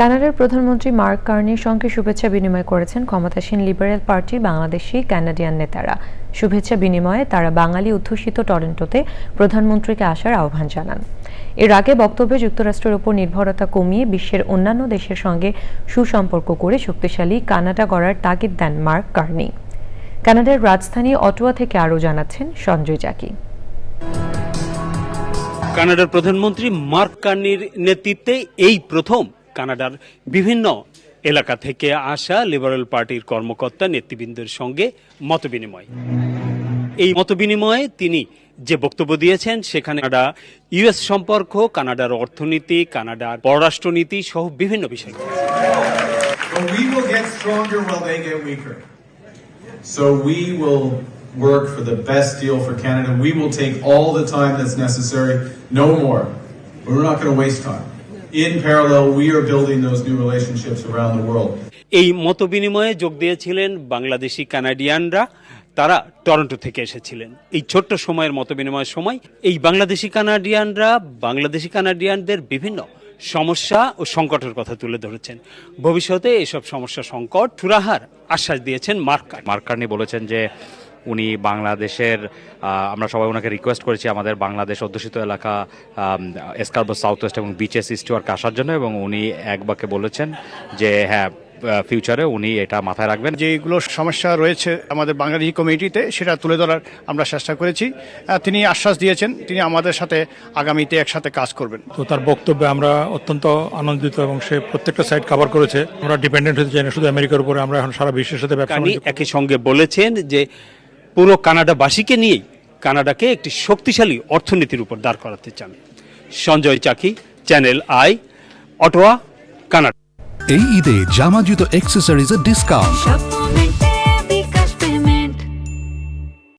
কানাডার প্রধানমন্ত্রী মার্ক কার্নির সঙ্গে শুভেচ্ছা বিনিময় করেছেন ক্ষমতাসীন লিবারেল পার্টির বাংলাদেশি কানাডিয়ান নেতারা। শুভেচ্ছা বিনিময়ে তারা বাঙালি অধ্যুষিত টরেন্টোতে প্রধানমন্ত্রীকে আসার আহ্বান জানান। এর আগে বক্তব্যে যুক্তরাষ্ট্রের উপর নির্ভরতা কমিয়ে বিশ্বের অন্যান্য দেশের সঙ্গে সুসম্পর্ক করে শক্তিশালী কানাডা গড়ার তাগিদ দেন মার্ক কার্নি। কানাডার রাজধানী অটোয়া থেকে আরও জানাচ্ছেন সঞ্জয় জাকি। কানাডার প্রধানমন্ত্রী মার্ক কার্নির নেতৃত্বে এই প্রথম কানাডার বিভিন্ন এলাকা থেকে আসা লিবারেল পার্টির কর্মকর্তা নেতৃবৃন্দের সঙ্গে মতবিনিময়। এই মতবিনিময়ে তিনি যে বক্তব্য দিয়েছেন, সেখানে ইউএস সম্পর্ক, কানাডার অর্থনীতি, কানাডার পররাষ্ট্রনীতি সহ বিভিন্ন বিষয়। So In parallel, we are building those new relationships around the world. এই মতবিনিময়ে যোগ দিয়েছিলেন বাংলাদেশি কানাডিয়ানরা। তারা টরন্টো থেকে এসেছিলেন। এই ছোট্ট সময়ের মতবিনিময়ের সময় এই বাংলাদেশি কানাডিয়ানরা বাংলাদেশি কানাডিয়ানদের বিভিন্ন সমস্যা ও সংকটের কথা তুলে ধরেছেন। ভবিষ্যতে এসব সমস্যা সংকট চূড়াহার আশ্বাস দিয়েছেন মার্কার। মার্ক কার্নি বলেছেন যে উনি বাংলাদেশের আমরা সবাই ওনাকে রিকোয়েস্ট করেছি আমাদের বাংলাদেশ অধ্যুষিত এলাকা এসকার্বো সাউথ ওয়েস্ট এবং বিচেস ইস্টওয়ার্ক আসার জন্য এবং উনি এক বাক্যে বলেছেন যে হ্যাঁ ফিউচারে উনি এটা মাথায় রাখবেন। যেগুলো সমস্যা রয়েছে আমাদের বাঙালি কমিউনিটিতে সেটা তুলে ধরার আমরা চেষ্টা করেছি। তিনি আশ্বাস দিয়েছেন তিনি আমাদের সাথে আগামীতে একসাথে কাজ করবেন। তো তার বক্তব্যে আমরা অত্যন্ত আনন্দিত এবং সে প্রত্যেকটা সাইড কভার করেছে। আমরা ডিপেন্ডেন্ট হতে চাই না শুধু আমেরিকার উপরে। আমরা এখন সারা বিশ্বের সাথে ব্যবসা। একই সঙ্গে বলেছেন যে পুরো কানাডাবাসীকে নিয়েই কানাডাকে একটি শক্তিশালী অর্থনীতির উপর দাঁড় করাতে চান। Sanjay Chaki channel I Ottawa Canada এই ঈদে জামা জুতো অ্যাক্সেসরিজের ডিসকাউন্ট